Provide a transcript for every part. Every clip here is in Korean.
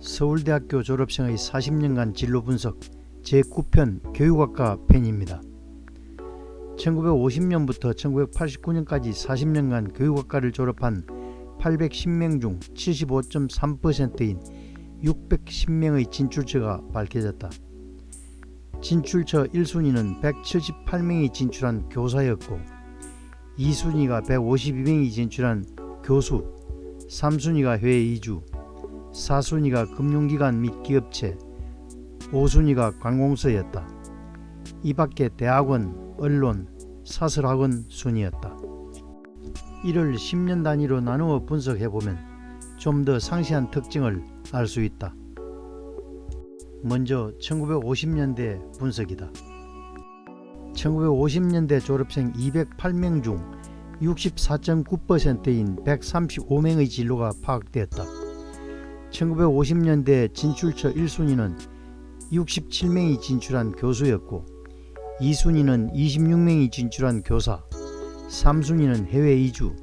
서울대학교 졸업생의 40년간 진로 분석 제9편 교육학과 편입니다. 1950년부터 1989년까지 40년간 교육학과를 졸업한 810명 중 75.3%인 610명의 진출처가 밝혀졌다. 진출처 1순위는 178명이 진출한 교사였고 2순위가 152명이 진출한 교수, 3순위가 해외 이주, 4순위가 금융기관 및 기업체, 5순위가 관공서였다. 이 밖에 대학원, 언론, 사설학원 순이었다. 이를 10년 단위로 나누어 분석해보면 좀 더 상세한 특징을 알 수 있다. 먼저 1950년대 분석이다. 1950년대 졸업생 208명 중 64.9%인 135명의 진로가 파악되었다. 1950년대 진출처 1순위는 67명이 진출한 교수였고 2순위는 26명이 진출한 교사, 3순위는 해외 이주,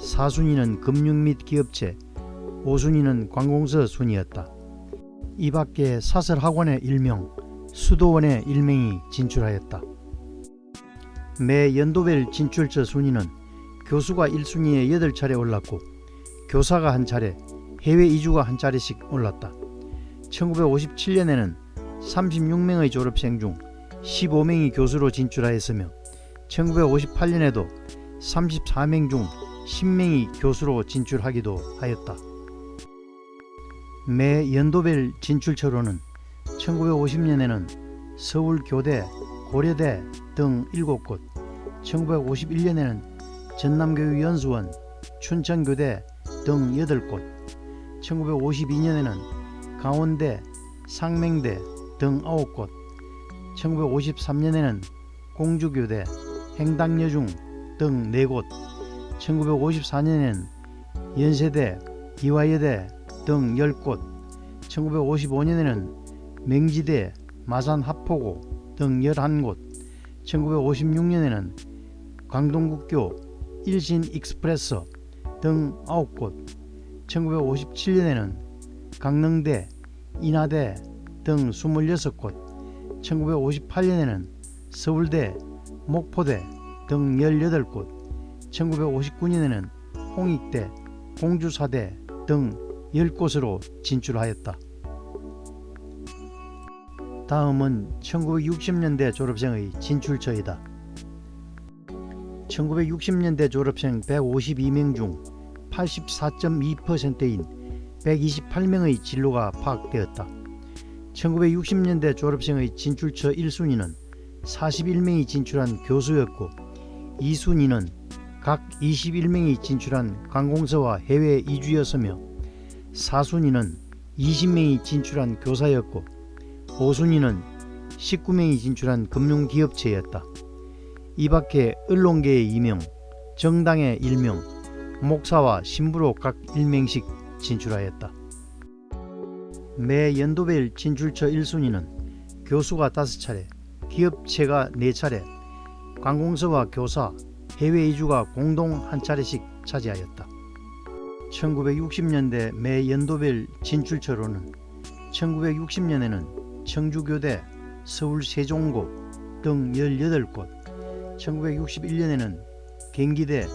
4순위는 금융 및 기업체, 5순위는 관공서 순이었다. 이 밖에 사설학원의 1명, 수도원의 1명이 진출하였다. 매 연도별 진출처 순위는 교수가 1순위에 8차례 올랐고 교사가 한 차례, 해외 이주가 한 차례씩 올랐다. 1957년에는 36명의 졸업생 중 15명이 교수로 진출하였으며 1958년에도 34명 중 10명이 교수로 진출하기도 하였다. 매 연도별 진출처로는 1950년에는 서울교대, 고려대 등 7곳, 1951년에는 전남교육연수원, 춘천교대 등 8곳, 1952년에는 강원대, 상맹대 등 9곳, 1953년에는 공주교대, 행당여중 등 4곳, 1954년에는 연세대, 이화여대 등 10곳, 1955년에는 맹지대, 마산하포고 등 11곳, 1956년에는 광동국교, 일신 익스프레소 등 9곳, 1957년에는 강릉대, 인하대 등 26곳, 1958년에는 서울대, 목포대 등 18곳, 1959년에는 홍익대, 공주사대 등 10곳으로 진출하였다. 다음은 1960년대 졸업생의 진출처이다. 1960년대 졸업생 152명 중 84.2%인 128명의 진로가 파악되었다. 1960년대 졸업생의 진출처 1순위는 41명이 진출한 교수였고 2순위는 각 21명이 진출한 관공서와 해외 이주였으며 4순위는 20명이 진출한 교사였고 5순위는 19명이 진출한 금융기업체였다. 이 밖에 언론계의 2명, 정당의 1명, 목사와 신부로 각 1명씩 진출하였다. 매 연도별 진출처 1순위는 교수가 5차례, 기업체가 4차례, 관공서와 교사, 해외 이주가 공동 한 차례씩 차지하였다. 1960년대 매 연도별 진출처로는 1960년에는 청주교대, 서울 세종고 등 18곳, 1961년에는 경기대,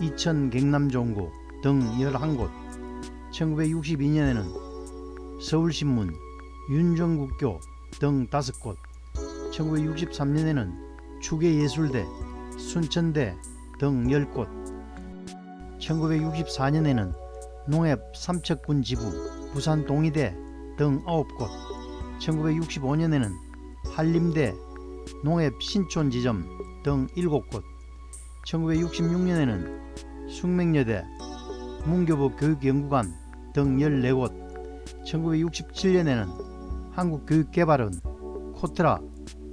이천 경남종고 등 11곳, 1962년에는 서울신문, 윤정국교 등 5곳, 1963년에는 추계예술대, 순천대 등 10곳, 1964년에는 농협 삼척군 지부, 부산 동의대 등 9곳, 1965년에는 한림대, 농협 신촌지점 등 7곳, 1966년에는 숙명여대, 문교부 교육연구관 등 14곳, 1967년에는 한국교육개발원, 코트라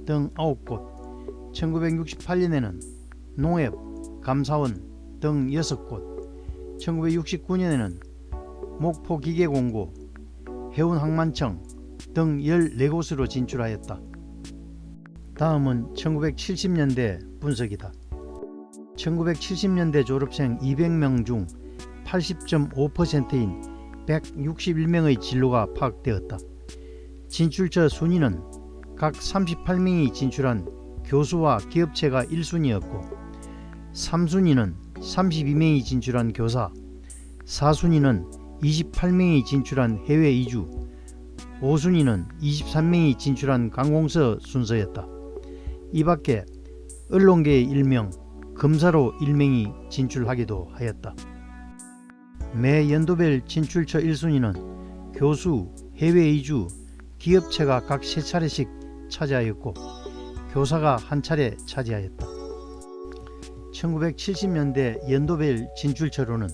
등 9곳, 1968년에는 농협, 감사원 등 6곳, 1969년에는 목포기계공고, 해운항만청 등 14곳으로 진출하였다. 다음은 1970년대 분석이다. 1970년대 졸업생 200명 중 80.5%인 161명의 진로가 파악되었다. 진출처 순위는 각 38명이 진출한 교수와 기업체가 1순위였고 3순위는 32명이 진출한 교사, 4순위는 28명이 진출한 해외 이주, 5순위는 23명이 진출한 관공서 순서였다. 이 밖에 언론계의 일명, 검사로 일명이 진출하기도 하였다. 매 연도별 진출처 1순위는 교수, 해외 이주, 기업체가 각 세 차례씩 차지하였고 교사가 한 차례 차지하였다. 1970년대 연도별 진출처로는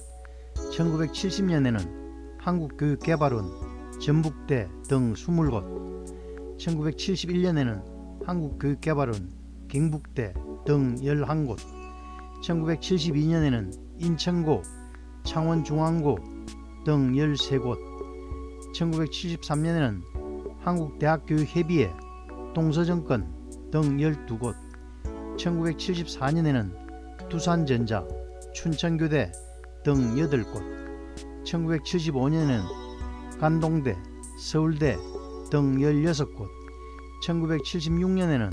1970년에는 한국교육개발원, 전북대 등 20곳, 1971년에는 한국교육개발원, 경북대 등 11곳, 1972년에는 인천고, 창원중앙고 등 13곳, 1973년에는 한국대학교육협의회, 동서정권 등 12곳, 1974년에는 두산전자, 춘천교대 등 8곳, 1975년에는 간동대, 서울대 등 16곳, 1976년에는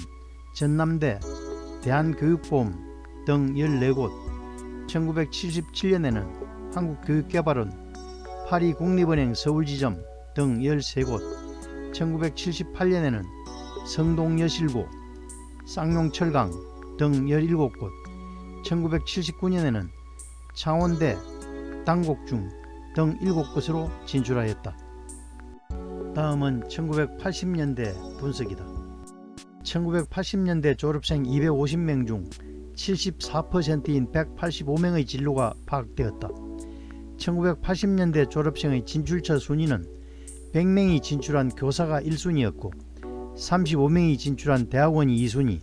전남대, 대한교육보험 등 14곳, 1977년에는 한국교육개발원, 파리 국립은행 서울지점 등 13곳, 1978년에는 성동여실고, 쌍용철강 등 17곳, 1979년에는 창원대, 당곡중 등 7곳으로 진출하였다. 다음은 1980년대 분석이다. 1980년대 졸업생 250명 중 74%인 185명의 진로가 파악되었다. 1980년대 졸업생의 진출처 순위는 100명이 진출한 교사가 1순위였고 35명이 진출한 대학원이 2순위,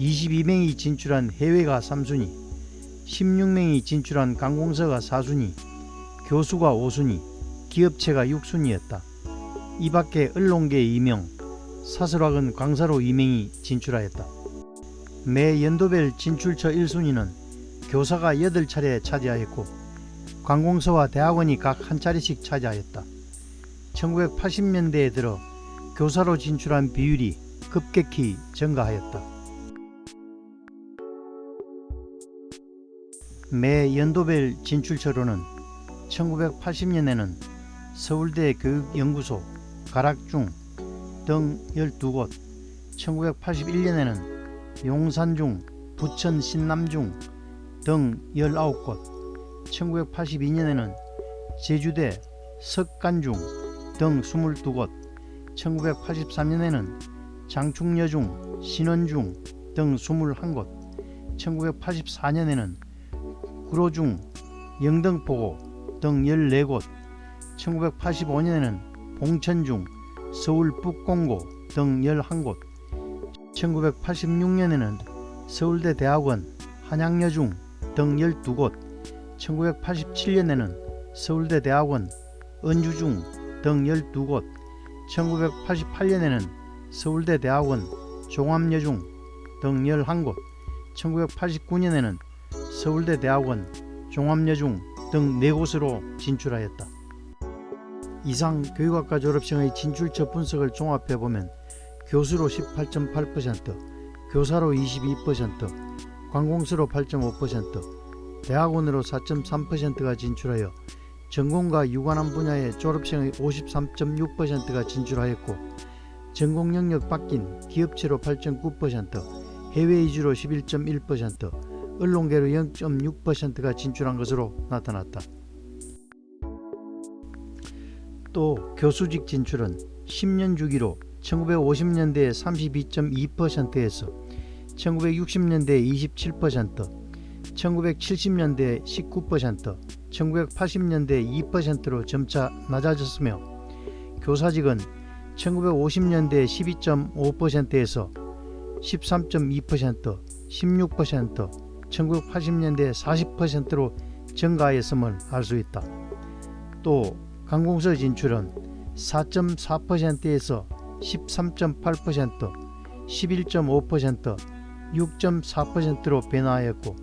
22명이 진출한 해외가 3순위, 16명이 진출한 관공서가 4순위, 교수가 5순위, 기업체가 6순위였다. 이 밖에 언론계 2명, 사설학은 강사로 2명이 진출하였다. 매 연도별 진출처 1순위는 교사가 8차례 차지하였고 관공서와 대학원이 각한 차례씩 차지하였다. 1980년대에 들어 교사로 진출한 비율이 급격히 증가하였다. 매 연도별 진출처로는 1980년에는 서울대 교육연구소, 가락중 등 12곳, 1981년에는 용산중, 부천 신남중 등 19곳, 1982년에는 제주대, 석간중 등 22곳, 1983년에는 장충여중, 신원중 등 21곳, 1984년에는 구로중, 영등포고 등 14곳, 1985년에는 봉천중, 서울 북공고 등 11곳, 1986년에는 서울대 대학원, 한양여중 등 12곳, 1987년에는 서울대 대학원, 은주중 등 12곳, 1988년에는 서울대 대학원, 종합여중 등 11곳, 1989년에는 서울대 대학원, 종합여중 등 4곳으로 진출하였다. 이상 교육학과 졸업생의 진출처 분석을 종합해 보면 교수로 18.8%, 교사로 22%, 관공서로 8.5%, 대학원으로 4.3%가 진출하여 전공과 유관한 분야의 졸업생의 53.6%가 진출하였고 전공 영역 바뀐 기업체로 8.9%, 해외 이주로 11.1%, 언론계로 0.6%가 진출한 것으로 나타났다. 또 교수직 진출은 10년 주기로 1950년대 32.2%에서 1960년대 27%, 1970년대 19%, 1980년대 2%로 점차 낮아졌으며 교사직은 1950년대 12.5%에서 13.2%, 16%, 1980년대 40%로 증가하였음을 알 수 있다. 또 관공서 진출은 4.4%에서 13.8%, 11.5%, 6.4%로 변화하였고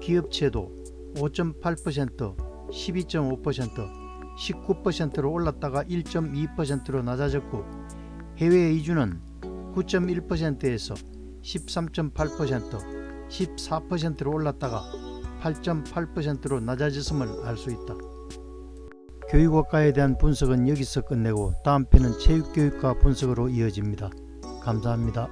기업체도 5.8%, 12.5%, 19%로 올랐다가 1.2%로 낮아졌고 해외 이주는 9.1%에서 13.8%, 14%로 올랐다가 8.8%로 낮아졌음을 알 수 있다. 교육학과에 대한 분석은 여기서 끝내고 다음 편은 체육교육과 분석으로 이어집니다. 감사합니다.